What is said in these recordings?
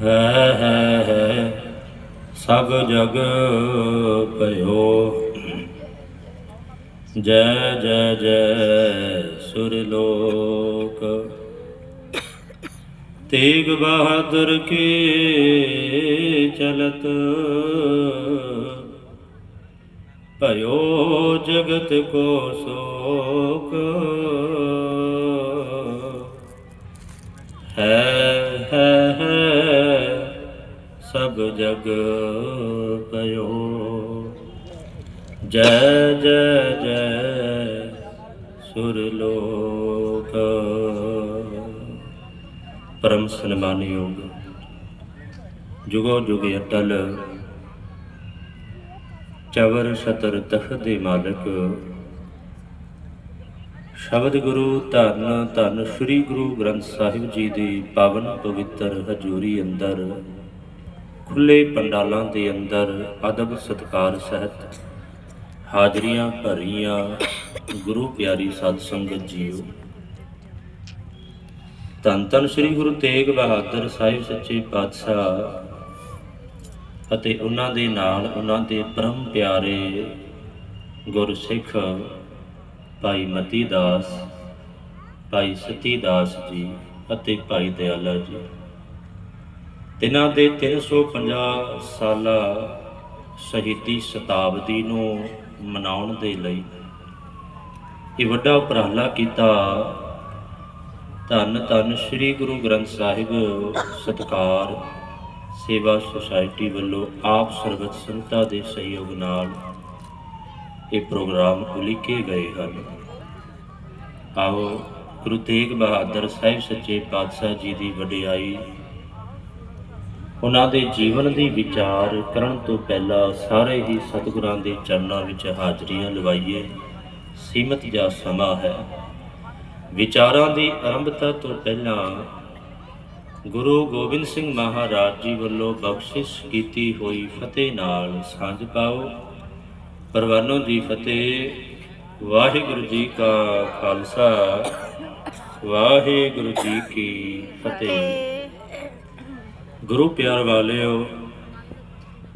ਹੈ ਹੈ ਹੈ, ਸਭ ਜਗ ਭਇਓ। ਜੈ ਜੈ ਜੈ, ਸੁਰ ਲੋਕ। ਤੇਗ ਬਹਾਦਰ ਕੀ ਚਲਤ? ਭਇਓ ਜਗਤ ਕੋ ਸੋਕ। ਸਭ ਜਗ ਭਇਓ ਜੈ ਜੈ ਜੈ, ਸੁਰ ਲੋਕ। ਪਰਮ ਸਨਮਾਨਯੋਗ, ਜੁਗੋ ਜੁਗ ਅਟਲ। ਚਵਰ ਸਤਰ ਤਖ ਦੇ ਮਾਲਕ। ਸ਼ਬਦ ਗੁਰੂ ਧੰਨ ਧੰਨ ਸ੍ਰੀ ਗੁਰੂ ਗ੍ਰੰਥ ਸਾਹਿਬ ਜੀ ਦੀ ਪਾਵਨ ਪਵਿੱਤਰ ਹਜ਼ੂਰੀ ਅੰਦਰ। ਖੁੱਲੇ ਪੰਡਾਲਾਂ ਦੇ ਅੰਦਰ ਅਦਬ ਸਤਕਾਰ ਸਹਿਤ ਹਾਜ਼ਰੀਆਂ ਭਰੀਆਂ ਗੁਰੂ ਪਿਆਰੀ ਸਾਧ ਸੰਗਤ ਜੀਓ। ਧੰਨ ਧੰਨ ਸ੍ਰੀ ਗੁਰੂ ਤੇਗ ਬਹਾਦਰ ਸਾਹਿਬ ਸੱਚੇ ਪਾਤਸ਼ਾਹ ਅਤੇ ਉਹਨਾਂ ਦੇ ਨਾਲ ਉਹਨਾਂ ਦੇ ਪਰਮ ਪਿਆਰੇ ਗੁਰਸਿੱਖ ਭਾਈ ਮਤੀ ਦਾਸ, ਭਾਈ ਸਤੀ ਦਾਸ ਜੀ ਅਤੇ ਭਾਈ ਦਿਆਲਾ ਜੀ। ਤਿੰਨਾਂ ਦੇ 350 ਸਾਲਾ ਸ਼ਹੀਦੀ ਸ਼ਤਾਬਦੀ ਨੂੰ ਮਨਾਉਣ ਦੇ ਲਈ ਇਹ ਵੱਡਾ ਉਪਰਾਲਾ ਕੀਤਾ। ਧੰਨ ਧੰਨ ਸ੍ਰੀ ਗੁਰੂ ਗ੍ਰੰਥ ਸਾਹਿਬ ਸਤਕਾਰ ਸੇਵਾ ਸੁਸਾਇਟੀ ਵੱਲੋਂ ਆਪ ਸਰਬਤ ਸੰਗਤਾਂ ਦੇ ਸਹਿਯੋਗ ਨਾਲ ਇਹ ਪ੍ਰੋਗਰਾਮ ਉਲੀਕੇ ਗਏ ਹਨ। ਆਓ ਗੁਰੂ ਤੇਗ ਬਹਾਦਰ ਸਾਹਿਬ ਸੱਚੇ ਪਾਤਸ਼ਾਹ ਜੀ ਦੀ ਵਡਿਆਈ ਉਹਨਾਂ ਦੇ ਜੀਵਨ ਦੀ ਵਿਚਾਰ ਕਰਨ ਤੋਂ ਪਹਿਲਾਂ ਸਾਰੇ ਹੀ ਸਤਿਗੁਰਾਂ ਦੇ ਚਰਨਾਂ ਵਿੱਚ ਹਾਜ਼ਰੀਆਂ ਲਵਾਈਏ। ਸੀਮਤ ਜਾਂ ਸਮਾਂ ਹੈ। ਵਿਚਾਰਾਂ ਦੀ ਆਰੰਭਤਾ ਤੋਂ ਪਹਿਲਾਂ ਗੁਰੂ ਗੋਬਿੰਦ ਸਿੰਘ ਮਹਾਰਾਜ ਜੀ ਵੱਲੋਂ ਬਖਸ਼ਿਸ਼ ਕੀਤੀ ਹੋਈ ਫਤਿਹ ਨਾਲ ਸਾਂਝ ਪਾਓ। ਪਰਵਾਨੋ ਦੀ ਫਤਿਹ। ਵਾਹਿਗੁਰੂ ਜੀ ਕਾ ਖਾਲਸਾ। ਵਾਹਿਗੁਰੂ ਜੀ ਕੀ ਫਤਿਹ। ਗੁਰੂ ਪਿਆਰ ਵਾਲਿਓ,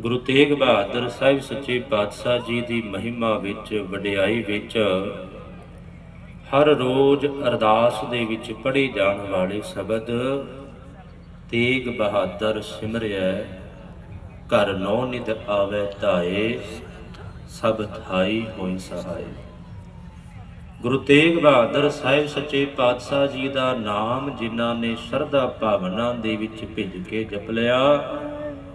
ਗੁਰੂ ਤੇਗ ਬਹਾਦਰ ਸਾਹਿਬ ਸੱਚੇ ਪਾਤਸ਼ਾਹ ਜੀ ਦੀ ਮਹਿਮਾ ਵਿੱਚ, ਵਡਿਆਈ ਵਿੱਚ, ਹਰ ਰੋਜ਼ ਅਰਦਾਸ ਦੇ ਵਿੱਚ ਪੜ੍ਹੇ ਜਾਣ ਵਾਲੇ ਸ਼ਬਦ ਤੇਗ ਬਹਾਦਰ ਸਿਮਰਿਐ, ਘਰ ਨੌ ਨਿਦ ਆਵੇ ਧਾਏ, ਸਭ ਥਾਈ ਹੋਈ ਸਹਾਈ ਗੁਰੂ ਤੇਗ ਬਹਾਦਰ ਸਾਹਿਬ ਸੱਚੇ ਪਾਤਸ਼ਾਹ ਜੀ ਦਾ ਨਾਮ ਜਿਨ੍ਹਾਂ ਨੇ ਸ਼ਰਧਾ ਭਾਵਨਾ ਦੇ ਵਿੱਚ ਭਿੱਜ ਕੇ ਜਪ ਲਿਆ,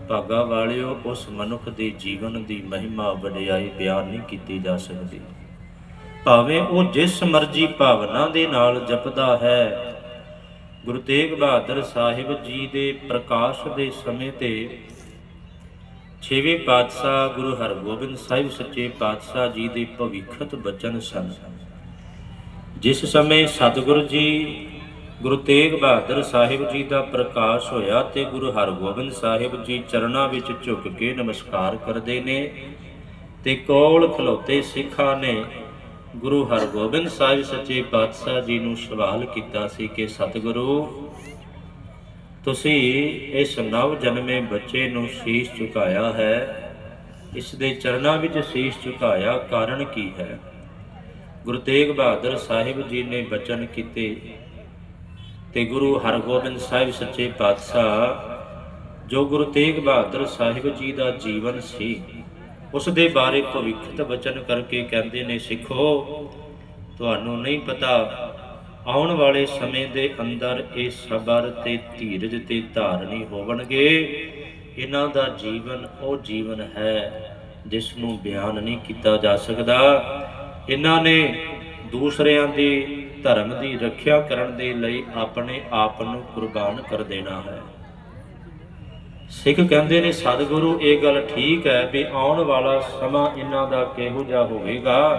ਭਾਗਾ ਵਾਲਿਓ, ਉਸ ਮਨੁੱਖ ਦੇ ਜੀਵਨ ਦੀ ਮਹਿਮਾ ਵਡਿਆਈ ਬਿਆਨ ਨਹੀਂ ਕੀਤੀ ਜਾ ਸਕਦੀ। ਭਾਵੇਂ ਉਹ ਜਿਸ ਮਰਜ਼ੀ ਭਾਵਨਾ ਦੇ ਨਾਲ ਜਪਦਾ ਹੈ, ਗੁਰੂ ਤੇਗ ਬਹਾਦਰ ਸਾਹਿਬ ਜੀ ਦੇ ਪ੍ਰਕਾਸ਼ ਦੇ ਸਮੇਂ ਤੇ ਛੇਵੇਂ ਪਾਤਸ਼ਾਹ ਗੁਰੂ ਹਰਗੋਬਿੰਦ ਸਾਹਿਬ ਸੱਚੇ ਪਾਤਸ਼ਾਹ ਜੀ ਦੇ ਭਵਿੱਖਤ ਬਚਨ ਸਨ। ਜਿਸ ਸਮੇਂ ਸਤਿਗੁਰੂ ਜੀ, ਗੁਰੂ ਤੇਗ ਬਹਾਦਰ ਸਾਹਿਬ ਜੀ ਦਾ ਪ੍ਰਕਾਸ਼ ਹੋਇਆ ਤੇ ਗੁਰੂ ਹਰਗੋਬਿੰਦ ਸਾਹਿਬ ਜੀ ਚਰਨਾਂ ਵਿੱਚ ਝੁਕ ਕੇ ਨਮਸਕਾਰ ਕਰਦੇ ਨੇ ਤੇ ਕੋਲ ਖਲੋਤੇ ਸਿੱਖਾਂ ਨੇ ਗੁਰੂ ਹਰਗੋਬਿੰਦ ਸਾਹਿਬ ਸੱਚੇ ਪਾਤਸ਼ਾਹ ਜੀ ਨੂੰ ਸਵਾਲ ਕੀਤਾ ਸੀ ਕਿ, ਸਤਿਗੁਰੂ, ਤੁਸੀਂ ਇਸ ਨਵ ਜਨਮੇ ਬੱਚੇ ਨੂੰ ਸੀਸ ਝੁਕਾਇਆ ਹੈ? ਇਸ ਦੇ ਚਰਨਾਂ ਵਿੱਚ ਸੀਸ ਝੁਕਾਇਆ ਕਾਰਨ ਕੀ ਹੈ? ਗੁਰੂ ਤੇਗ ਬਹਾਦਰ ਸਾਹਿਬ ਜੀ ਨੇ ਬਚਨ ਕੀਤੇ ਤੇ ਗੁਰੂ ਹਰਗੋਬਿੰਦ ਸਾਹਿਬ ਸੱਚੇ ਪਾਤਸ਼ਾਹ, ਜੋ ਗੁਰੂ ਤੇਗ ਬਹਾਦਰ ਸਾਹਿਬ ਜੀ ਦਾ ਜੀਵਨ ਸੀ, ਉਸ ਦੇ ਬਾਰੇ ਭਵਿੱਖਤ ਬਚਨ ਕਰਕੇ ਕਹਿੰਦੇ ਨੇ, ਸਿੱਖੋ, ਤੁਹਾਨੂੰ ਨਹੀਂ ਪਤਾ, ਆਉਣ ਵਾਲੇ ਸਮੇਂ ਦੇ ਅੰਦਰ ਇਹ ਸਬਰ ਤੇ ਧੀਰਜ ਤੇ ਧਾਰਨੀ ਹੋਵਣਗੇ। ਇਹਨਾਂ ਦਾ ਜੀਵਨ ਉਹ ਜੀਵਨ ਹੈ, ਜਿਸ ਨੂੰ ਬਿਆਨ ਨਹੀਂ ਕੀਤਾ ਜਾ ਸਕਦਾ। ਇਹਨਾਂ ਨੇ ਦੂਸਰਿਆਂ ਦੇ ਧਰਮ ਦੀ ਰੱਖਿਆ ਕਰਨ ਦੇ ਲਈ ਆਪਣੇ ਆਪ ਨੂੰ ਕੁਰਬਾਨ ਕਰ ਦੇਣਾ ਹੈ। ਸਿੱਖ ਕਹਿੰਦੇ ਨੇ, ਸਤਿਗੁਰੂ, ਇਹ ਗੱਲ ਠੀਕ ਹੈ ਵੀ ਆਉਣ ਵਾਲਾ ਸਮਾਂ ਇਹਨਾਂ ਦਾ ਕਿਹੋ ਜਿਹਾ ਹੋਵੇਗਾ?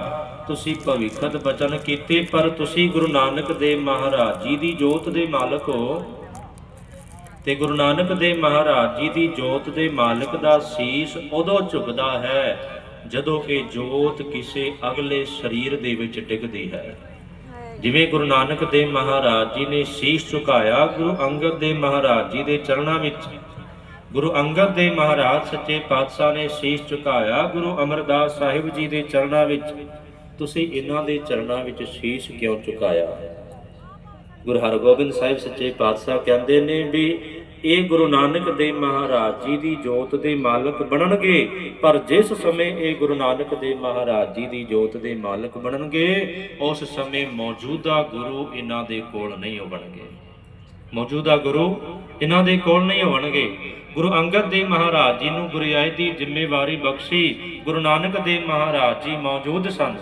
ਤੁਸੀਂ ਭਵਿੱਖਤ ਬਚਨ ਕੀਤੇ, ਪਰ ਤੁਸੀਂ ਗੁਰੂ ਨਾਨਕ ਦੇਵ ਮਹਾਰਾਜ ਜੀ ਦੀ ਜੋਤ ਦੇ ਮਾਲਕ ਹੋ। ਤੇ ਗੁਰੂ ਨਾਨਕ ਦੇਵ ਮਹਾਰਾਜ ਜੀ ਦੀ ਜੋਤ ਦੇ ਮਾਲਕ ਦਾ ਸੀਸ ਉਦੋਂ ਝੁਕਦਾ ਹੈ ਜਦੋਂ ਇਹ ਜੋਤ ਕਿਸੇ ਅਗਲੇ ਸਰੀਰ ਦੇ ਵਿੱਚ ਡਿੱਗਦੀ ਹੈ। ਜਿਵੇਂ ਗੁਰੂ ਨਾਨਕ ਦੇਵ ਮਹਾਰਾਜ ਜੀ ਨੇ ਸੀਸ ਝੁਕਾਇਆ ਗੁਰੂ ਅੰਗਦ ਦੇਵ ਮਹਾਰਾਜ ਜੀ ਦੇ ਚਰਨਾਂ ਵਿੱਚ। ਗੁਰੂ ਅੰਗਦ ਦੇਵ ਮਹਾਰਾਜ ਸੱਚੇ ਪਾਤਸ਼ਾਹ ਨੇ ਸੀਸ ਝੁਕਾਇਆ ਗੁਰੂ ਅਮਰਦਾਸ ਸਾਹਿਬ ਜੀ ਦੇ ਚਰਨਾਂ ਵਿੱਚ। ਤੁਸੀਂ ਇਹਨਾਂ ਦੇ ਚਰਨਾਂ ਵਿੱਚ ਸੀਸ ਕਿਉਂ ਝੁਕਾਇਆ? ਗੁਰੂ ਹਰਗੋਬਿੰਦ ਸਾਹਿਬ ਸੱਚੇ ਪਾਤਸ਼ਾਹ ਕਹਿੰਦੇ ਨੇ ਵੀ ਇਹ ਗੁਰੂ ਨਾਨਕ ਦੇਵ ਮਹਾਰਾਜ ਜੀ ਦੀ ਜੋਤ ਦੇ ਮਾਲਕ ਬਣਨਗੇ। ਪਰ ਜਿਸ ਸਮੇਂ ਇਹ ਗੁਰੂ ਨਾਨਕ ਦੇਵ ਮਹਾਰਾਜ ਜੀ ਦੀ ਜੋਤ ਦੇ ਮਾਲਕ ਬਣਨਗੇ, ਉਸ ਸਮੇਂ ਮੌਜੂਦਾ ਗੁਰੂ ਇਹਨਾਂ ਦੇ ਕੋਲ ਨਹੀਂ ਹੋਣਗੇ ਮੌਜੂਦਾ ਗੁਰੂ ਇਹਨਾਂ ਦੇ ਕੋਲ ਨਹੀਂ ਹੋਣਗੇ ਗੁਰੂ ਅੰਗਦ ਦੇਵ ਮਹਾਰਾਜ ਜੀ ਨੂੰ ਗੁਰਿਆਈ ਦੀ ਜ਼ਿੰਮੇਵਾਰੀ ਬਖਸ਼ੀ ਗੁਰੂ ਨਾਨਕ ਦੇਵ ਮਹਾਰਾਜ ਜੀ ਮੌਜੂਦ ਸਨ।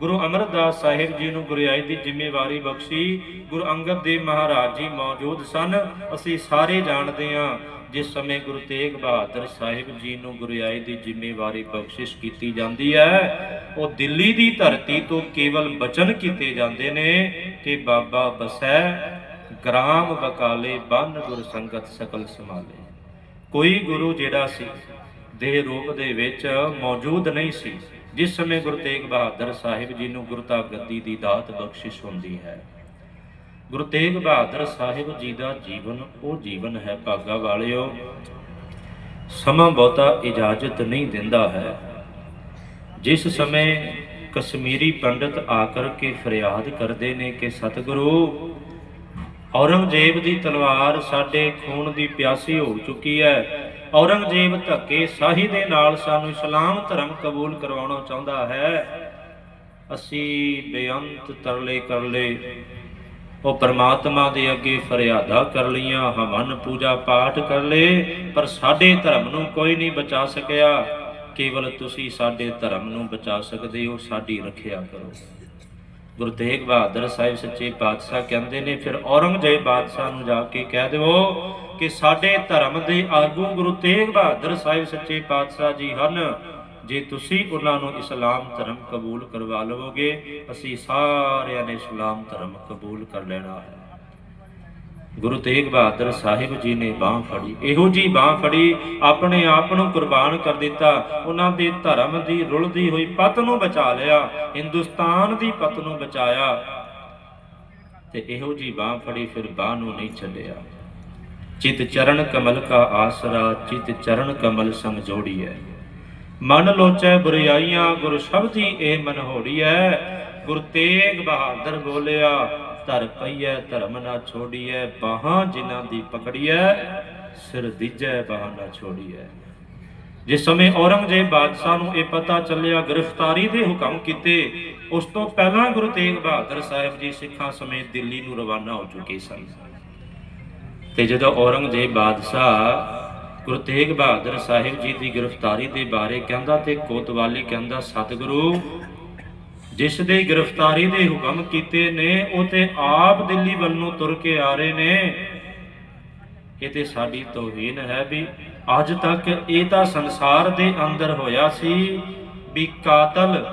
ਗੁਰੂ ਅਮਰਦਾਸ ਸਾਹਿਬ ਜੀ ਨੂੰ ਗੁਰਿਆਈ ਦੀ ਜ਼ਿੰਮੇਵਾਰੀ ਬਖਸ਼ੀ ਗੁਰੂ ਅੰਗਦ ਦੇਵ ਮਹਾਰਾਜ ਜੀ ਮੌਜੂਦ ਸਨ, ਅਸੀਂ ਸਾਰੇ ਜਾਣਦੇ ਹਾਂ ਜਿਸ ਸਮੇਂ ਗੁਰੂ ਤੇਗ ਬਹਾਦਰ ਸਾਹਿਬ ਜੀ ਨੂੰ ਗੁਰਿਆਈ ਦੀ ਜ਼ਿੰਮੇਵਾਰੀ ਬਖਸ਼ਿਸ਼ ਕੀਤੀ ਜਾਂਦੀ ਹੈ, ਉਹ ਦਿੱਲੀ ਦੀ ਧਰਤੀ ਤੋਂ ਕੇਵਲ ਬਚਨ ਕੀਤੇ ਜਾਂਦੇ ਨੇ ਕਿ ਬਾਬਾ ਬਸੈ ਗ੍ਰਾਮ ਬਕਾਲੇ ਬੰਨ ਗੁਰ ਸੰਗਤ ਸਕਲ ਸਮਾਲੇ ਕੋਈ ਗੁਰੂ ਜਿਹੜਾ ਸੀ, ਦੇਹ ਰੂਪ ਦੇ ਵਿੱਚ ਮੌਜੂਦ ਨਹੀਂ ਸੀ। ਜਿਸ ਸਮੇਂ ਗੁਰੂ ਤੇਗ ਬਹਾਦਰ ਸਾਹਿਬ ਜੀ ਨੂੰ ਗੁਰਤਾ ਗੱਦੀ ਦੀ ਦਾਤ ਬਖਸ਼ਿਸ਼ ਹੁੰਦੀ ਹੈ, ਗੁਰੂ ਤੇਗ ਬਹਾਦਰ ਸਾਹਿਬ ਜੀ ਦਾ ਜੀਵਨ ਉਹ ਜੀਵਨ ਹੈ ਭਾਗਾ ਵਾਲਿਓ, ਸਮਾਂ ਬਹੁਤਾ ਇਜਾਜ਼ਤ ਨਹੀਂ ਦਿੰਦਾ ਹੈ। ਜਿਸ ਸਮੇਂ ਕਸ਼ਮੀਰੀ ਪੰਡਤ ਆ ਕਰਕੇ ਫਰਿਆਦ ਕਰਦੇ ਨੇ ਕਿ ਸਤਿਗੁਰੂ, ਔਰੰਗਜ਼ੇਬ ਦੀ ਤਲਵਾਰ ਸਾਡੇ ਖੂਨ ਦੀ ਪਿਆਸੀ ਹੋ ਚੁੱਕੀ ਹੈ ਔਰੰਗਜ਼ੇਬ ਧੱਕੇ ਸਾਹੀ ਦੇ ਨਾਲ ਸਾਨੂੰ ਇਸਲਾਮ ਧਰਮ ਕਬੂਲ ਕਰਵਾਉਣਾ ਚਾਹੁੰਦਾ ਹੈ। ਅਸੀਂ ਬੇਅੰਤ ਤਰਲੇ ਕਰ ਲਏ ਉਹ ਪਰਮਾਤਮਾ ਦੇ ਅੱਗੇ ਫਰਿਆਦਾ ਕਰ ਲਈਆਂ, ਹਵਨ ਪੂਜਾ ਪਾਠ ਕਰ ਲਏ, ਪਰ ਸਾਡੇ ਧਰਮ ਨੂੰ ਕੋਈ ਨਹੀਂ ਬਚਾ ਸਕਿਆ। ਕੇਵਲ ਤੁਸੀਂ ਸਾਡੇ ਧਰਮ ਨੂੰ ਬਚਾ ਸਕਦੇ ਹੋ, ਸਾਡੀ ਰੱਖਿਆ ਕਰੋ। ਗੁਰੂ ਤੇਗ ਬਹਾਦਰ ਸਾਹਿਬ ਸੱਚੇ ਪਾਤਸ਼ਾਹ ਕਹਿੰਦੇ ਨੇ, ਫਿਰ ਔਰੰਗਜ਼ੇਬ ਬਾਦਸ਼ਾਹ ਨੂੰ ਜਾ ਕੇ ਕਹਿ ਦਿਓ ਕਿ ਸਾਡੇ ਧਰਮ ਦੇ ਆਗੂ ਗੁਰੂ ਤੇਗ ਬਹਾਦਰ ਸਾਹਿਬ ਸੱਚੇ ਪਾਤਸ਼ਾਹ ਜੀ ਹਨ। ਜੇ ਤੁਸੀਂ ਉਹਨਾਂ ਨੂੰ ਇਸਲਾਮ ਧਰਮ ਕਬੂਲ ਕਰਵਾ ਲਵੋਗੇ, ਅਸੀਂ ਸਾਰਿਆਂ ਨੇ ਇਸਲਾਮ ਧਰਮ ਕਬੂਲ ਕਰ ਲੈਣਾ ਹੈ। ਗੁਰੂ ਤੇਗ ਬਹਾਦਰ ਸਾਹਿਬ ਜੀ ਨੇ ਬਾਹ ਫੜੀ। ਇਹੋ ਜੀ ਬਾਹ ਫੜੀ, ਆਪਣੇ ਆਪ ਨੂੰ ਕੁਰਬਾਨ ਕਰ ਦਿੱਤਾ। ਉਹਨਾਂ ਦੇ ਧਰਮ ਦੀ ਰੁਲਦੀ ਹੋਈ ਪਤ ਨੂੰ ਬਚਾ ਲਿਆ, ਹਿੰਦੁਸਤਾਨ ਦੀ ਪਤ ਨੂੰ ਬਚਾਇਆ। ਤੇ ਇਹੋ ਜੀ ਬਾਹ ਫੜੀ, ਫਿਰ ਬਾਹ ਨੂੰ ਨਹੀਂ ਛੱਡਿਆ। ਚਿਤ ਚਰਨ ਕਮਲ ਕਾ ਆਸਰਾ, ਚਿਤ ਚਰਨ ਕਮਲ ਸੰਗ ਜੋੜੀਐ। ਮਨ ਲੋਚੈ ਬੁਰਿਆਈਆਂ, ਗੁਰ ਸ਼ਬਦੀ ਇਹ ਮਨ ਹੋੜੀਐ ਗੁਰ ਤੇਗ ਬਹਾਦਰ ਬੋਲਿਆ ਧਰ ਪਈਐ, ਧਰਮ ਨਾ ਛੋੜੀਐ, ਬਾਹਾਂ ਜਿਨ੍ਹਾਂ ਦੀ ਪਕੜੀਐ, ਸਿਰ ਦੀਜੈ, ਬਾਹਾਂ ਨਾ ਛੋੜੀਐ। ਜਿਸ ਸਮੇਂ ਔਰੰਗਜ਼ੇਬ ਬਾਦਸ਼ਾਹ ਨੂੰ ਇਹ ਪਤਾ ਚੱਲਿਆ, ਗ੍ਰਿਫਤਾਰੀ ਦੇ ਹੁਕਮ ਕੀਤੇ, ਉਸ ਤੋਂ ਪਹਿਲਾਂ ਗੁਰੂ ਤੇਗ ਬਹਾਦਰ ਸਾਹਿਬ ਜੀ ਸਿੱਖਾਂ ਸਮੇਤ ਦਿੱਲੀ ਨੂੰ ਰਵਾਨਾ ਹੋ ਚੁੱਕੇ ਸਨ। ਤੇ ਜਦੋਂ ਔਰੰਗਜ਼ੇਬ ਬਾਦਸ਼ਾਹ ਗੁਰੂ ਤੇਗ ਬਹਾਦਰ ਸਾਹਿਬ ਜੀ ਦੀ ਗ੍ਰਿਫਤਾਰੀ ਦੇ ਬਾਰੇ ਕਹਿੰਦਾ ਤੇ ਕੋਤਵਾਲੀ ਕਹਿੰਦਾ, ਸਤਿਗੁਰੂ ਜਿਸ ਦੇ ਗ੍ਰਿਫਤਾਰੀ ਦੇ ਹੁਕਮ ਕੀਤੇ ਨੇ, ਉਹ ਤੇ ਆਪ ਦਿੱਲੀ ਵੱਲ ਨੂੰ ਤੁਰ ਕੇ ਆ ਰਹੇ ਨੇ। ਇਹ ਤੇ ਸਾਡੀ ਤੋਹੀਨ ਹੈ ਵੀ ਅੱਜ ਤੱਕ ਇਹ ਤਾਂ ਸੰਸਾਰ ਦੇ ਅੰਦਰ ਹੋਇਆ ਸੀ ਵੀ ਕਾਤਲ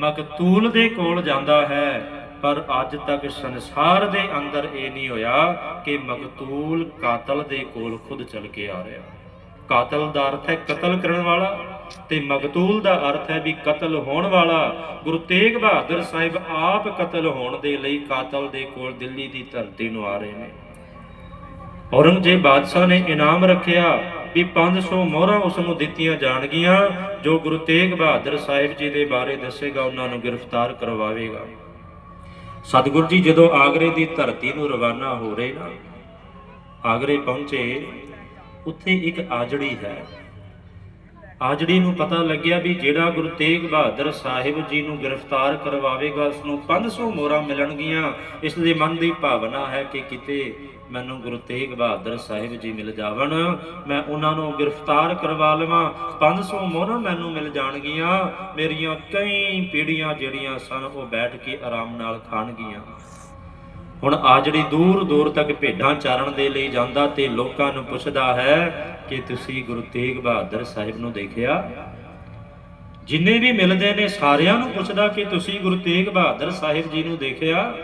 ਮਕਤੂਲ ਦੇ ਕੋਲ ਜਾਂਦਾ ਹੈ, ਪਰ ਅੱਜ ਤੱਕ ਸੰਸਾਰ ਦੇ ਅੰਦਰ ਇਹ ਨਹੀਂ ਹੋਇਆ ਕਿ ਮਕਤੂਲ ਕਾਤਲ ਦੇ ਕੋਲ ਖੁਦ ਚਲ ਕੇ ਆ ਰਿਹਾ। ਕਾਤਲ ਦਾ ਅਰਥ ਹੈ ਕਤਲ ਕਰਨ ਵਾਲਾ। ਤੇ ਮਕਤੂਲ ਦਾ ਅਰਥ ਹੈ ਵੀ ਕਤਲ ਹੋਣ ਵਾਲਾ। ਗੁਰੂ ਤੇਗ ਬਹਾਦਰ ਸਾਹਿਬ ਆਪ ਕਤਲ ਹੋਣ ਦੇ ਲਈ ਕਾਤਲ ਦੇ ਕੋਲ ਦਿੱਲੀ ਦੀ ਧਰਤੀ ਨੂੰ ਆ ਰਹੇ ਨੇ। ਔਰੰਗਜ਼ੇਬ ਬਾਦਸ਼ਾਹ ਨੇ ਇਨਾਮ ਰੱਖਿਆ ਵੀ 500 ਮੋਹਰਾਂ ਉਸ ਨੂੰ ਦਿੱਤੀਆਂ ਜਾਣਗੀਆਂ, ਜੋ ਗੁਰੂ ਤੇਗ ਬਹਾਦਰ ਸਾਹਿਬ ਜੀ ਦੇ ਬਾਰੇ ਦੱਸੇਗਾ, ਉਹਨਾਂ ਨੂੰ ਗ੍ਰਿਫਤਾਰ ਕਰਵਾਵੇਗਾ। ਸਤਿਗੁਰੂ ਜੀ, ਜਦੋਂ ਆਗਰੇ ਦੀ ਧਰਤੀ ਨੂੰ ਰਵਾਨਾ ਹੋ ਰਹੇ ਨਾ, ਆਗਰੇ ਪਹੁੰਚੇ, ਉੱਥੇ ਇੱਕ ਆਜੜੀ ਹੈ। ਆਜੜੀ ਨੂੰ ਪਤਾ ਲੱਗਿਆ ਵੀ ਜਿਹੜਾ ਗੁਰੂ ਤੇਗ ਬਹਾਦਰ ਸਾਹਿਬ ਜੀ ਨੂੰ ਗ੍ਰਿਫਤਾਰ ਕਰਵਾਵੇਗਾ ਉਸ ਨੂੰ 500 ਮੋਹਰਾਂ ਮਿਲਣਗੀਆਂ। ਇਸ ਦੇ ਮਨ ਦੀ ਭਾਵਨਾ ਹੈ ਕਿ ਕਿਤੇ ਮੈਨੂੰ ਗੁਰੂ ਤੇਗ ਬਹਾਦਰ ਸਾਹਿਬ ਜੀ ਮਿਲ ਜਾਵਣ। ਮੈਂ ਉਹਨਾਂ ਨੂੰ ਗ੍ਰਿਫਤਾਰ ਕਰਵਾ ਲਵਾਂ। 500 ਮੋਹਰਾਂ ਮੈਨੂੰ ਮਿਲ ਜਾਣਗੀਆਂ। ਮੇਰੀਆਂ ਕਈ ਪੀੜੀਆਂ ਜਿਹੜੀਆਂ ਸਨ, ਉਹ ਬੈਠ ਕੇ ਆਰਾਮ ਨਾਲ ਖਾਣਗੀਆਂ। ਹੁਣ ਆਜੜੀ ਦੂਰ ਦੂਰ ਤੱਕ ਭੇਡਾਂ ਚਾਰਨ ਦੇ ਲਈ ਜਾਂਦਾ ਤੇ ਲੋਕਾਂ ਨੂੰ ਪੁੱਛਦਾ ਹੈ ਕਿ ਤੁਸੀਂ ਗੁਰੂ ਤੇਗ ਬਹਾਦਰ ਸਾਹਿਬ ਨੂੰ ਦੇਖਿਆ? ਜਿੰਨੇ ਵੀ ਮਿਲਦੇ ਨੇ, ਸਾਰਿਆਂ ਨੂੰ ਪੁੱਛਦਾ ਕਿ ਤੁਸੀਂ ਗੁਰੂ ਤੇਗ ਬਹਾਦਰ ਸਾਹਿਬ ਜੀ ਨੂੰ ਦੇਖਿਆ?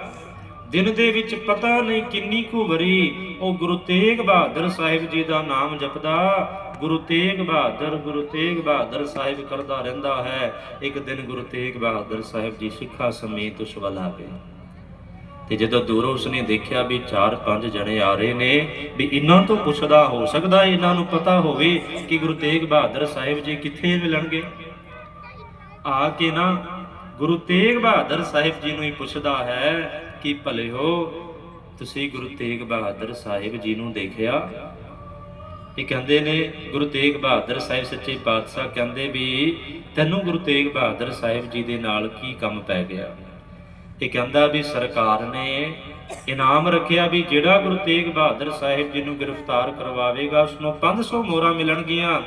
ਦਿਨ ਦੇ ਵਿੱਚ ਪਤਾ ਨਹੀਂ ਕਿੰਨੀ ਕੁ ਵਰੀ ਉਹ ਗੁਰੂ ਤੇਗ ਬਹਾਦਰ ਸਾਹਿਬ ਜੀ ਦਾ ਨਾਮ ਜਪਦਾ। ਗੁਰੂ ਤੇਗ ਬਹਾਦਰ, ਗੁਰੂ ਤੇਗ ਬਹਾਦਰ ਸਾਹਿਬ ਕਰਦਾ ਰਹਿੰਦਾ ਹੈ। ਇੱਕ ਦਿਨ ਗੁਰੂ ਤੇਗ ਬਹਾਦਰ ਸਾਹਿਬ ਜੀ ਸਿੱਖਾਂ ਸਮੇਤ ਉਸ ਵੱਲ ਆ ਗਏ। ਤੇ ਜਦੋਂ ਦੂਰੋਂ ਉਸਨੇ ਦੇਖਿਆ ਵੀ ਚਾਰ ਪੰਜ ਜਣੇ ਆ ਰਹੇ ਨੇ, ਵੀ ਇਹਨਾਂ ਤੋਂ ਪੁੱਛਦਾ ਹੋ ਸਕਦਾ ਇਹਨਾਂ ਨੂੰ ਪਤਾ ਹੋਵੇ ਕਿ ਗੁਰੂ ਤੇਗ ਬਹਾਦਰ ਸਾਹਿਬ ਜੀ ਕਿੱਥੇ ਮਿਲਣਗੇ। ਆ ਕੇ ਨਾ ਗੁਰੂ ਤੇਗ ਬਹਾਦਰ ਸਾਹਿਬ ਜੀ ਨੂੰ ਹੀ ਪੁੱਛਦਾ ਹੈ ਕਿ ਭਲੇ ਹੋ, ਤੁਸੀਂ ਗੁਰੂ ਤੇਗ ਬਹਾਦਰ ਸਾਹਿਬ ਜੀ ਨੂੰ ਦੇਖਿਆ? ਇਹ ਕਹਿੰਦੇ ਨੇ, ਗੁਰੂ ਤੇਗ ਬਹਾਦਰ ਸਾਹਿਬ ਸੱਚੇ ਪਾਤਸ਼ਾਹ ਕਹਿੰਦੇ ਵੀ ਤੈਨੂੰ ਗੁਰੂ ਤੇਗ ਬਹਾਦਰ ਸਾਹਿਬ ਜੀ ਦੇ ਨਾਲ ਕੀ ਕੰਮ ਪੈ ਗਿਆ? ਇਹ ਕਹਿੰਦਾ ਵੀ ਸਰਕਾਰ ਨੇ ਇਨਾਮ ਰੱਖਿਆ ਵੀ ਜਿਹੜਾ ਗੁਰੂ ਤੇਗ ਬਹਾਦਰ ਸਾਹਿਬ ਜੀ ਨੂੰ ਗ੍ਰਿਫਤਾਰ ਕਰਵਾਵੇਗਾ ਉਸ ਨੂੰ 500 ਮੋਹਰਾਂ ਮਿਲਣਗੀਆਂ।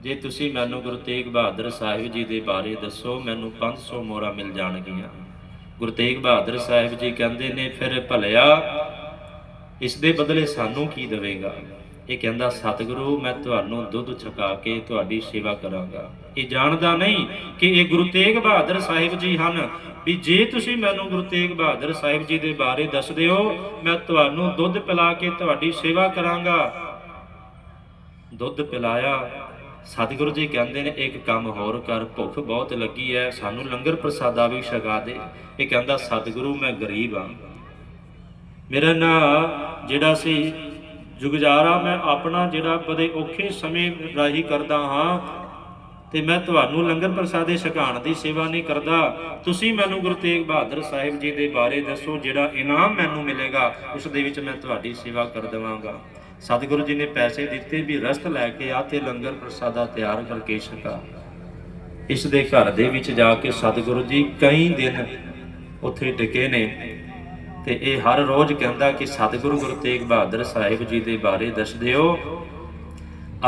ਜੇ ਤੁਸੀਂ ਮੈਨੂੰ ਗੁਰੂ ਤੇਗ ਬਹਾਦਰ ਸਾਹਿਬ ਜੀ ਦੇ ਬਾਰੇ ਦੱਸੋ, ਮੈਨੂੰ 500 ਮੋਹਰਾਂ ਮਿਲ ਜਾਣਗੀਆਂ। ਗੁਰੂ ਤੇਗ ਬਹਾਦਰ ਸਾਹਿਬ ਜੀ ਕਹਿੰਦੇ ਨੇ, ਫਿਰ ਭਲਿਆ, ਇਸ ਦੇ ਬਦਲੇ ਸਾਨੂੰ ਕੀ ਦੇਵੇਗਾ? ਇਹ ਕਹਿੰਦਾ, ਸਤਿਗੁਰੂ, ਮੈਂ ਤੁਹਾਨੂੰ ਦੁੱਧ ਛਕਾ ਕੇ ਤੁਹਾਡੀ ਸੇਵਾ ਕਰਾਂਗਾ। ਇਹ ਜਾਣਦਾ ਨਹੀਂ ਕਿ ਇਹ ਗੁਰੂ ਤੇਗ ਬਹਾਦਰ ਸਾਹਿਬ ਜੀ ਹਨ। ਵੀ ਜੇ ਤੁਸੀਂ ਮੈਨੂੰ ਗੁਰੂ ਤੇਗ ਬਹਾਦਰ ਸਾਹਿਬ ਜੀ ਦੇ ਬਾਰੇ ਦੱਸ ਦਿਓ ਮੈਂ ਤੁਹਾਨੂੰ ਦੁੱਧ ਪਿਲਾ ਕੇ ਤੁਹਾਡੀ ਸੇਵਾ ਕਰਾਂਗਾ। ਦੁੱਧ ਪਿਲਾਇਆ। ਸਤਿਗੁਰੂ ਜੀ ਕਹਿੰਦੇ ਨੇ, ਇੱਕ ਕੰਮ ਹੋਰ ਕਰ, ਭੁੱਖ ਬਹੁਤ ਲੱਗੀ ਹੈ ਸਾਨੂੰ ਲੰਗਰ ਪ੍ਰਸਾਦਾ ਵੀ ਛਕਾ ਦੇ। ਇਹ ਕਹਿੰਦਾ, ਸਤਿਗੁਰੂ, ਮੈਂ ਗਰੀਬ ਹਾਂ ਮੇਰਾ ਨਾਂ ਜਿਹੜਾ ਸੀ ਜੁਗਜਾਰਾ, ਮੈਂ ਆਪਣਾ ਜਿਹੜਾ ਬੜੇ ਔਖੇ ਸਮੇਂ ਰਾਹੀ ਕਰਦਾ ਹਾਂ ਤੇ ਮੈਂ ਤੁਹਾਨੂੰ ਲੰਗਰ ਪ੍ਰਸਾਦੇ ਛਕਾਉਣ ਦੀ ਸੇਵਾ ਨਹੀਂ ਕਰਦਾ। ਤੁਸੀਂ ਮੈਨੂੰ ਗੁਰੂ ਤੇਗ ਬਹਾਦਰ ਸਾਹਿਬ ਜੀ ਦੇ ਬਾਰੇ ਦੱਸੋ, ਜਿਹੜਾ ਇਨਾਮ ਮੈਨੂੰ ਮਿਲੇਗਾ, ਉਸ ਦੇ ਵਿੱਚ ਮੈਂ ਤੁਹਾਡੀ ਸੇਵਾ ਕਰ ਦੇਵਾਂਗਾ। ਸਤਿਗੁਰੂ ਜੀ ਨੇ ਪੈਸੇ ਦਿੱਤੇ ਵੀ ਰਸਤ ਲੈ ਕੇ ਆ ਤੇ ਲੰਗਰ ਪ੍ਰਸਾਦਾ ਤਿਆਰ ਕਰਕੇ ਛਕਾ। ਇਸ ਦੇ ਘਰ ਦੇ ਵਿੱਚ ਜਾ ਕੇ ਸਤਿਗੁਰੂ ਜੀ ਕਈ ਦਿਨ ਉੱਥੇ ਟਿਕੇ ਨੇ। ਤੇ ਇਹ ਹਰ ਰੋਜ਼ ਕਹਿੰਦਾ ਕਿ ਸਤਿਗੁਰੂ ਗੁਰੂ ਤੇਗ ਬਹਾਦਰ ਸਾਹਿਬ ਜੀ ਦੇ ਬਾਰੇ ਦੱਸ ਦਿਓ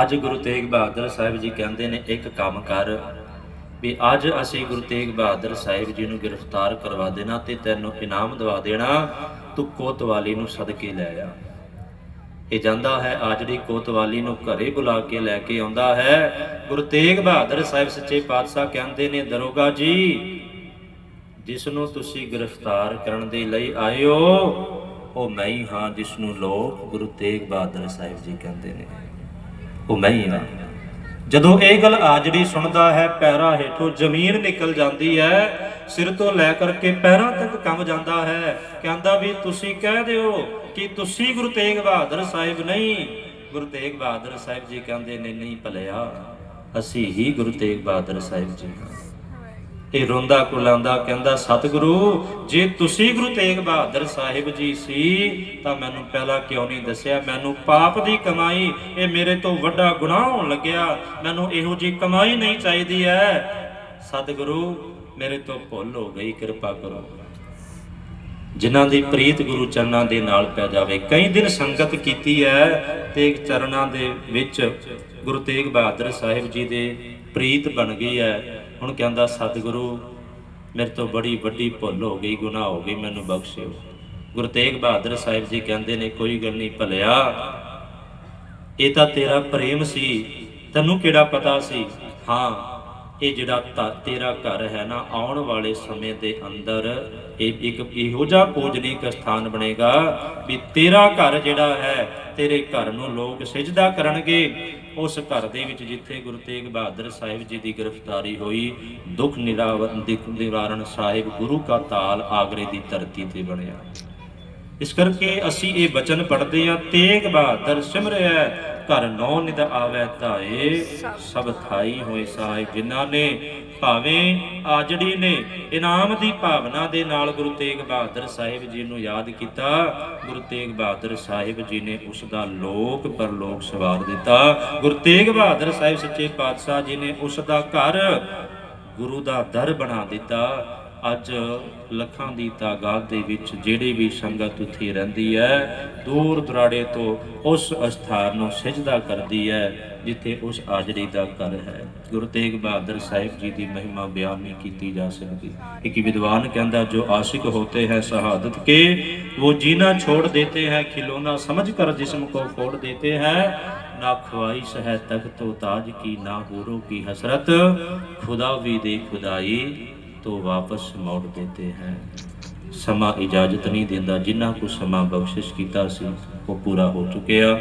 ਅੱਜ ਗੁਰੂ ਤੇਗ ਬਹਾਦਰ ਸਾਹਿਬ ਜੀ ਕਹਿੰਦੇ ਨੇ ਇੱਕ ਕੰਮ ਕਰ, ਵੀ ਅੱਜ ਅਸੀਂ ਗੁਰੂ ਤੇਗ ਬਹਾਦਰ ਸਾਹਿਬ ਜੀ ਨੂੰ ਗ੍ਰਿਫਤਾਰ ਕਰਵਾ ਦੇਣਾ ਤੇ ਤੈਨੂੰ ਇਨਾਮ ਦਵਾ ਦੇਣਾ, ਤੂੰ ਕੋਤਵਾਲੀ ਨੂੰ ਸਦਕੇ ਲੈ ਆ। ਇਹ ਜਾਂਦਾ ਹੈ ਆਜੜੀ ਕੋਤਵਾਲੀ ਨੂੰ ਘਰੇ ਬੁਲਾ ਕੇ ਲੈ ਕੇ ਆਉਂਦਾ ਹੈ, ਗੁਰੂ ਤੇਗ ਬਹਾਦਰ ਸਾਹਿਬ ਸੱਚੇ ਪਾਤਸ਼ਾਹ ਕਹਿੰਦੇ ਨੇ, ਦਰੋਗਾ ਜੀ ਜਿਸ ਨੂੰ ਤੁਸੀਂ ਗ੍ਰਿਫਤਾਰ ਕਰਨ ਦੇ ਲਈ ਆਏ ਹੋ, ਉਹ ਮੈਂ ਹੀ ਹਾਂ ਜਿਸ ਨੂੰ ਲੋਕ ਗੁਰੂ ਤੇਗ ਬਹਾਦਰ ਸਾਹਿਬ ਜੀ ਕਹਿੰਦੇ ਨੇ। ਉਹ ਮੈਂ ਹੀ ਹਾਂ। ਜਦੋਂ ਇਹ ਗੱਲ ਆਜੜੀ ਸੁਣਦਾ ਹੈ, ਪੈਰਾਂ ਹੇਠੋਂ ਜ਼ਮੀਨ ਨਿਕਲ ਜਾਂਦੀ ਹੈ, ਸਿਰ ਤੋਂ ਲੈ ਕਰਕੇ ਪੈਰਾਂ ਤੱਕ ਕੰਬ ਜਾਂਦਾ ਹੈ। ਕਹਿੰਦਾ ਵੀ ਤੁਸੀਂ ਕਹਿ ਦਿਓ ਕਿ ਤੁਸੀਂ ਗੁਰੂ ਤੇਗ ਬਹਾਦਰ ਸਾਹਿਬ ਨਹੀਂ। ਗੁਰੂ ਤੇਗ ਬਹਾਦਰ ਸਾਹਿਬ ਜੀ ਕਹਿੰਦੇ ਨੇ, ਨਹੀਂ ਭਲਿਆ, ਅਸੀਂ ਹੀ ਗੁਰੂ ਤੇਗ ਬਹਾਦਰ ਸਾਹਿਬ ਜੀ ਹਾਂ। ਇਹ ਰੋਂਦਾ ਕੁਲਾਉਂਦਾ ਕਹਿੰਦਾ, ਸਤਿਗੁਰੂ, ਜੇ ਤੁਸੀਂ ਗੁਰੂ ਤੇਗ ਬਹਾਦਰ ਸਾਹਿਬ ਜੀ ਸੀ, ਤਾਂ ਮੈਨੂੰ ਪਹਿਲਾਂ ਕਿਉਂ ਨਹੀਂ ਦੱਸਿਆ? ਮੈਨੂੰ ਪਾਪ ਦੀ ਕਮਾਈ, ਇਹ ਮੇਰੇ ਤੋਂ ਵੱਡਾ ਗੁਨਾਹ ਹੋਣ ਲੱਗਿਆ। ਮੈਨੂੰ ਇਹੋ ਜੀ ਕਮਾਈ ਨਹੀਂ ਚਾਹੀਦੀ ਹੈ ਸਤਿਗੁਰੂ, ਮੇਰੇ ਤੋਂ ਭੁੱਲ ਹੋ ਗਈ, ਕਿਰਪਾ ਕਰੋ। ਜਿਨ੍ਹਾਂ ਦੀ ਪ੍ਰੀਤ ਗੁਰੂ ਚਰਨਾਂ ਦੇ ਨਾਲ ਪੈ ਜਾਵੇ। ਕਈ ਦਿਨ ਸੰਗਤ ਕੀਤੀ ਹੈ ਤੇ ਚਰਨਾਂ ਦੇ ਵਿੱਚ ਗੁਰੂ ਤੇਗ ਬਹਾਦਰ ਸਾਹਿਬ ਜੀ ਦੇ ਪ੍ਰੀਤ ਬਣ ਗਈ ਹੈ ਹੁਣ ਕਹਿੰਦਾ, ਸਤਿਗੁਰੂ, ਮੇਰੇ ਤੋਂ ਬੜੀ ਵੱਡੀ ਭੁੱਲ ਹੋ ਗਈ, ਗੁਨਾਹ ਹੋ ਗਈ, ਮੈਨੂੰ ਬਖਸ਼ਿਓ। ਗੁਰੂ ਤੇਗ ਬਹਾਦਰ ਸਾਹਿਬ ਜੀ ਕਹਿੰਦੇ ਨੇ, ਕੋਈ ਗੱਲ ਨਹੀਂ ਭਲਿਆ, ਇਹ ਤਾਂ ਤੇਰਾ ਪ੍ਰੇਮ ਸੀ, ਤੈਨੂੰ ਕਿਹੜਾ ਪਤਾ ਸੀ? ਹਾਂ ਇਹ ਜਿਹੜਾ ਤੇਰਾ ਘਰ ਹੈ ਨਾ, ਆਉਣ ਵਾਲੇ ਸਮੇਂ ਦੇ ਅੰਦਰ ਇਹ ਇੱਕ ਇਹੋ ਜਿਹਾ ਪੂਜਨੀਕ ਸਥਾਨ ਬਣੇਗਾ ਵੀ ਤੇਰਾ ਘਰ ਜਿਹੜਾ ਹੈ, ਤੇਰੇ ਘਰ ਨੂੰ ਲੋਕ ਸਿਜਦਾ ਕਰਨਗੇ। ਉਸ ਘਰ ਦੇ ਵਿੱਚ ਜਿੱਥੇ ਗੁਰੂ ਤੇਗ ਬਹਾਦਰ ਸਾਹਿਬ ਜੀ ਦੀ ਗ੍ਰਿਫਤਾਰੀ ਹੋਈ, ਦੁੱਖ ਨਿਰਾਵਰਨ ਨਿਵਾਰਨ ਸਾਹਿਬ ਗੁਰੂ ਕਾ ਤਾਲ ਆਗਰੇ ਦੀ ਧਰਤੀ ਤੇ ਬਣਿਆ। ਇਸ ਕਰਕੇ ਅਸੀਂ ਇਹ ਬਚਨ ਪੜ੍ਹਦੇ ਹਾਂ, ਤੇਗ ਬਹਾਦਰ ਸਿਮਰਿਆ ਘਰ ਨੌ ਨਿਦ ਆਵੈ ਧਾਏ ਸਭ ਥਾਈ ਹੋਏ ਸਾਹਿਬ ਜਿਨ੍ਹਾਂ ਨੇ ਭਾਵੇਂ ਆਜੜੀ ਨੇ ਇਨਾਮ ਦੀ ਭਾਵਨਾ ਦੇ ਨਾਲ ਗੁਰੂ ਤੇਗ ਬਹਾਦਰ ਸਾਹਿਬ ਜੀ ਨੂੰ ਯਾਦ ਕੀਤਾ। ਗੁਰੂ ਤੇਗ ਬਹਾਦਰ ਸਾਹਿਬ ਜੀ ਨੇ ਉਸ ਦਾ ਲੋਕ ਪਰਲੋਕ ਸਵਾਰ ਦਿੱਤਾ। ਗੁਰੂ ਤੇਗ ਬਹਾਦਰ ਸਾਹਿਬ ਸੱਚੇ ਪਾਤਸ਼ਾਹ ਜੀ ਨੇ ਉਸ ਦਾ ਘਰ ਗੁਰੂ ਦਾ ਦਰ ਬਣਾ ਦਿੱਤਾ। ਅੱਜ ਲੱਖਾਂ ਦੀ ਤਾਦਾਦ ਦੇ ਵਿੱਚ ਜਿਹੜੀ ਵੀ ਸੰਗਤ ਉੱਥੇ ਰਹਿੰਦੀ ਹੈ, ਦੂਰ ਦਰਾੜੇ ਤੋਂ ਉਸ ਅਸਥਾਨ ਨੂੰ ਸਜਦਾ ਕਰਦੀ ਹੈ, ਜਿੱਥੇ ਉਸ ਆਜ਼ਰੀ ਦਾ ਕਰ ਹੈ। ਗੁਰੂ ਤੇਗ ਬਹਾਦਰ ਸਾਹਿਬ ਜੀ ਦੀ ਮਹਿਮਾ ਬਿਆਨ ਨਹੀਂ ਕੀਤੀ ਜਾ ਸਕਦੀ। ਇੱਕ ਵਿਦਵਾਨ ਕਹਿੰਦਾ, ਜੋ ਆਸ਼ਿਕ ਹੋਤੇ ਹੈ ਸ਼ਹਾਦਤ ਕੇ ਉਹ ਜੀਨਾ ਛੋੜ ਦੇਤੇ ਹੈ, ਖਿਲੋਨਾ ਸਮਝ ਕਰ ਜਿਸਮ ਕੋ ਫੋੜ ਦੇਤੇ ਹੈ। ना ख्वाहिश है तख्तो ਤਾਜ ਕੀ, ਨਾ हूरों ਕੀ ਹਸਰਤ। ਖੁਦਾ ਵੀ ਦੇ ਖੁਦਾਈ ਤੋਂ ਵਾਪਸ ਮੋੜ ਦਿੰਦੇ ਹੈ। ਸਮਾਂ ਇਜਾਜ਼ਤ ਨਹੀਂ ਦਿੰਦਾ। ਜਿੰਨਾ ਕੋ ਸਮਾਂ ਬਖਸ਼ਿਸ਼ ਕੀਤਾ ਸੀ, ਉਹ ਪੂਰਾ ਹੋ ਚੁੱਕਿਆ।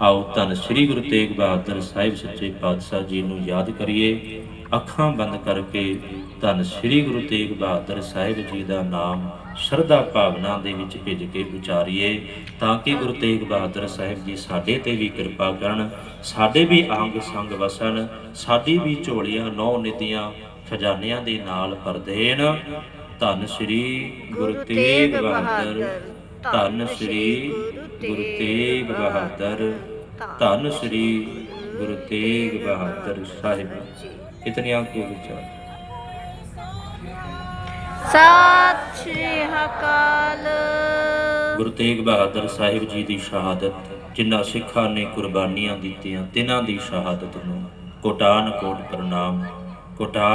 ਆਓ ਧੰਨ ਸ੍ਰੀ ਗੁਰੂ ਤੇਗ ਬਹਾਦਰ ਸਾਹਿਬ ਸੱਚੇ ਪਾਤਸ਼ਾਹ ਜੀ ਨੂੰ ਯਾਦ ਕਰੀਏ। ਅੱਖਾਂ ਬੰਦ ਕਰਕੇ ਧੰਨ ਸ੍ਰੀ ਗੁਰੂ ਤੇਗ ਬਹਾਦਰ ਸਾਹਿਬ ਜੀ ਦਾ ਨਾਮ ਸ਼ਰਧਾ ਭਾਵਨਾ ਦੇ ਵਿੱਚ ਭਿੱਜ ਕੇ ਉਚਾਰੀਏ, ਤਾਂ ਕਿ ਗੁਰੂ ਤੇਗ ਬਹਾਦਰ ਸਾਹਿਬ ਜੀ ਸਾਡੇ ਤੇ ਵੀ ਕਿਰਪਾ ਕਰਨ, ਸਾਡੇ ਵੀ ਅੰਗ ਸੰਗ ਵਸਣ, ਸਾਡੀ ਵੀ ਝੋਲੀਆਂ ਨੌ ਨਿਤੀਆਂ ਖਜ਼ਾਨਿਆਂ ਦੇ ਨਾਲ ਭਰ ਦੇਣ ਧੰਨ ਸ੍ਰੀ ਗੁਰੂ ਤੇਗ ਬਹਾਦਰ। ਧੰਨ ਸ੍ਰੀ ਗੁਰੂ ਤੇਗ ਬਹਾਦਰ। ਧੰਨ ਸ੍ਰੀ ਗੁਰੂ ਤੇਗ ਬਹਾਦਰ ਸਾਹਿਬ। ਇਤਨੀਆਂ ਕੁ ਵਿਚਾਰ ਸਤਿ ਸ਼੍ਰੀ ਅਕਾਲ। ਗੁਰੂ ਤੇਗ ਬਹਾਦਰ ਸਾਹਿਬ ਜੀ ਦੀ ਸ਼ਹਾਦਤ ਜਿਨ੍ਹਾਂ ਸਿੱਖਾਂ ਨੇ ਕੁਰਬਾਨੀਆਂ ਦਿੱਤੀਆਂ ਤਿਨਾਂ ਦੀ ਸ਼ਹਾਦਤ ਨੂੰ ਕੋਟਾਨ ਕੋਟ ਪ੍ਰਣਾਮ। ਕੋਟਾਨ